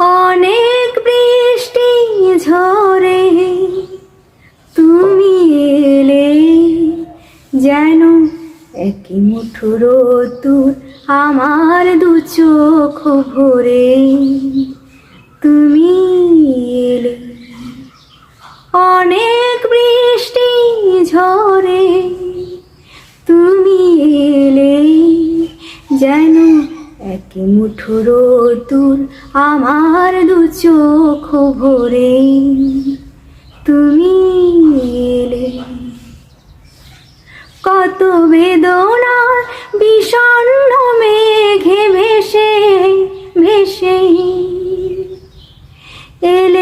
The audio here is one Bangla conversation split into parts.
অনেক বৃষ্টি ঝরে তুমি এলে যেন একই মুঠুর তুর আমার দু চোখ ভরে। তুমি এক মুঠোর তুল আমার দু চোখ ভরে। তুমি এলে। কত বেদনা বিষণ্ণ মেঘে ভেসে ভেসে। এলে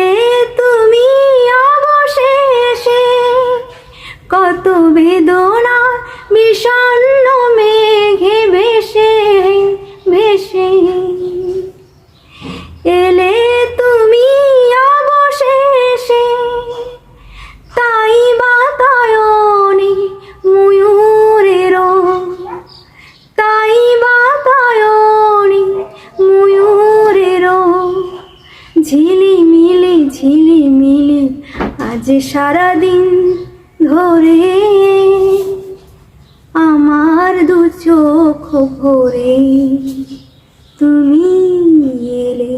ঝিলিমিলি ঝিলিমিলি, আজ সারাদিন ধরে আমার দু চোখ ভরে তুমি এলে।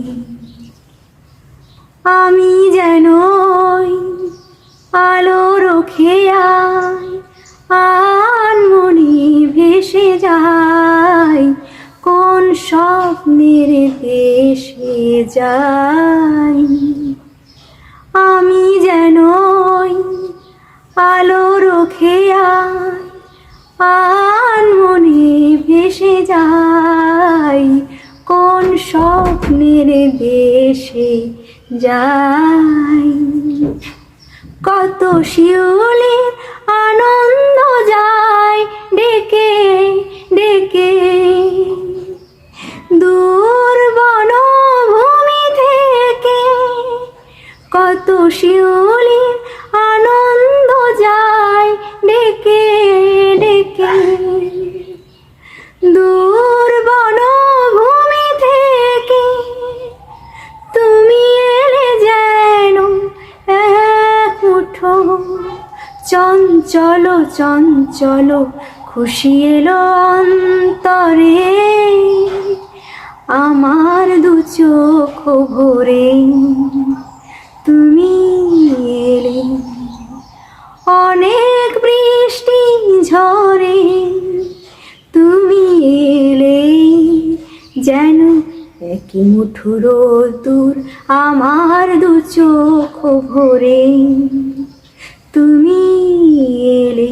আমি যেন আলোর খেয়াল আনমনি ভেসে যায় কোন স্বপ্নের দেশে যাই। আমি যেন ওই আলোর খেয়াল আনমনে ভেসে যাই। কোন স্বপ্নের দেশে যাই। কত শিউলির চঞ্চল চঞ্চল, খুশি এলো অন্তরে। আমার দু চোখ ভরে তুমি এলে। অনেক বৃষ্টি ঝরে তুমি এলে। যেন একই মুঠোর দূর আমার দু চোখ ভরে। তুমি এলে